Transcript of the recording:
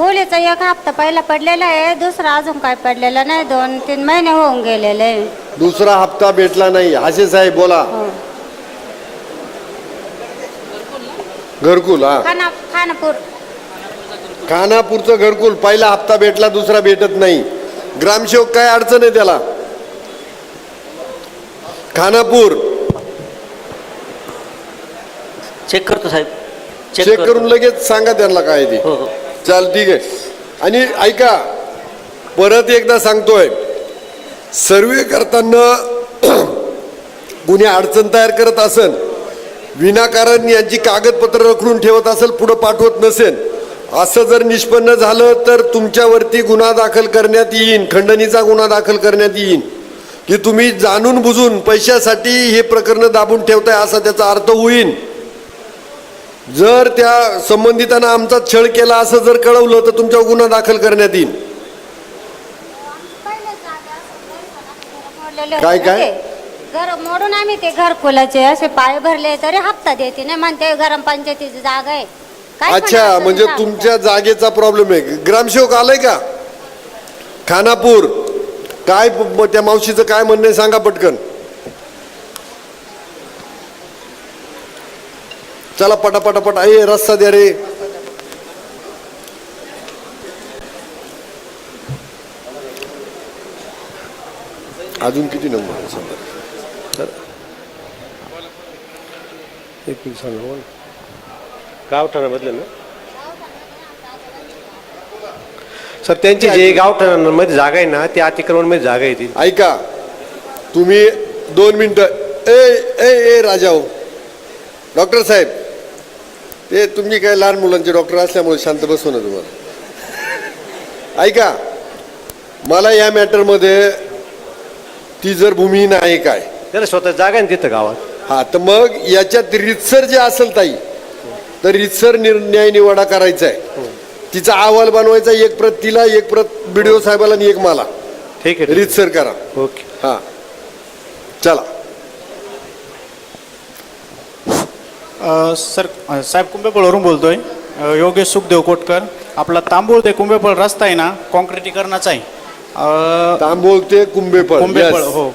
खोलीचा एक हप्ता पहिला पडलेला आहे दुसरा अजून काय पडलेला नाही दोन तीन महिने होऊन गेलेले. आहे. दुसरा हप्ता भेटला नाही. हाशे साहेब बोला. हो. घरकुल हा. खाना खानापूर. खानापूरचं घरकुल पहिला हप्ता भेटला दुसरा भेटत नाही. ग्रामसेवक काय अडचण आहे त्याला? खानापूर. चेक करतो साहेब. चेक करतो. करून लगेच सांगा त्यांना काय ते. हो हो. चाल ठीक आहे. आणि ऐका परत एकदा सांगतोय. सर्वे करताना कुणी अडचण तयार करत असेल विनाकारण यांची कागदपत्र रखडून ठेवत असेल पुढं पाठवत नसेल असं जर निष्पन्न झालं तर तुमच्यावरती गुन्हा दाखल करण्यात येईन खंडणीचा गुन्हा दाखल करण्यात येईन. की तुम्ही जाणून बुजून पैशासाठी हे प्रकरण दाबून ठेवताय असा त्याचा अर्थ होईल जर त्या संबंधितांना आमचा छळ केला असं जर कळवलं तर तुमच्यावर गुन्हा दाखल करण्यात येईल. काय, काय? घर मोडून आम्ही ते घरकुलाचे असे पाय भरले तरी हप्ता देते. नाही म्हणते गरम पंचायतीची जागा आहे. अच्छा म्हणजे तुमच्या जागेचा प्रॉब्लेम आहे. ग्रामसेवक आलाय का? खानापूर. काय त्या मावशीचं काय म्हणणं आहे सांगा पटकन. चला पटापटापट आहे रस्ता द्या रे. अजून किती नंबर आहे सांगा. सर एक मिनिट सांगा मला. गावठाणामधलं ना? सर त्यांची जे गावठाणामध्ये जागा आहे ना ती अतिक्रमणमध्ये जागा आहे ती. ऐका. तुम्ही दोन मिनिटं. ए ए ए राजाओ. डॉक्टर साहेब ते तुम्ही काय लहान मुलांचे डॉक्टर असल्यामुळे शांत बसू ना तुम्हाला. ऐका मला या मॅटरमध्ये ती जर भूमिहीन आहे काय? त्याला स्वतः जागा आहे ना तिथं गावात. हा तर मग याच्यात रितसर जे असेल ताई तर रितसर निर्णय निवाडा करायचा आहे. तिचा अहवाल बनवायचा एक प्रत तिला एक प्रत बीडीओ साहेबाला आणि एक मला. ठीक आहे. रितसर करा. ओके. हा. चला. सर साहेब कुंभेपळवरून बोलतोय. अ, योगेश सुखदेव कोटकर. आपला तांबूळ ते कुंभेपळ रस्ता आहे ना कॉन्क्रिटीकरणाचा आहे. तांबोळ ते कुंभेपळ कुंभेपळ. हो.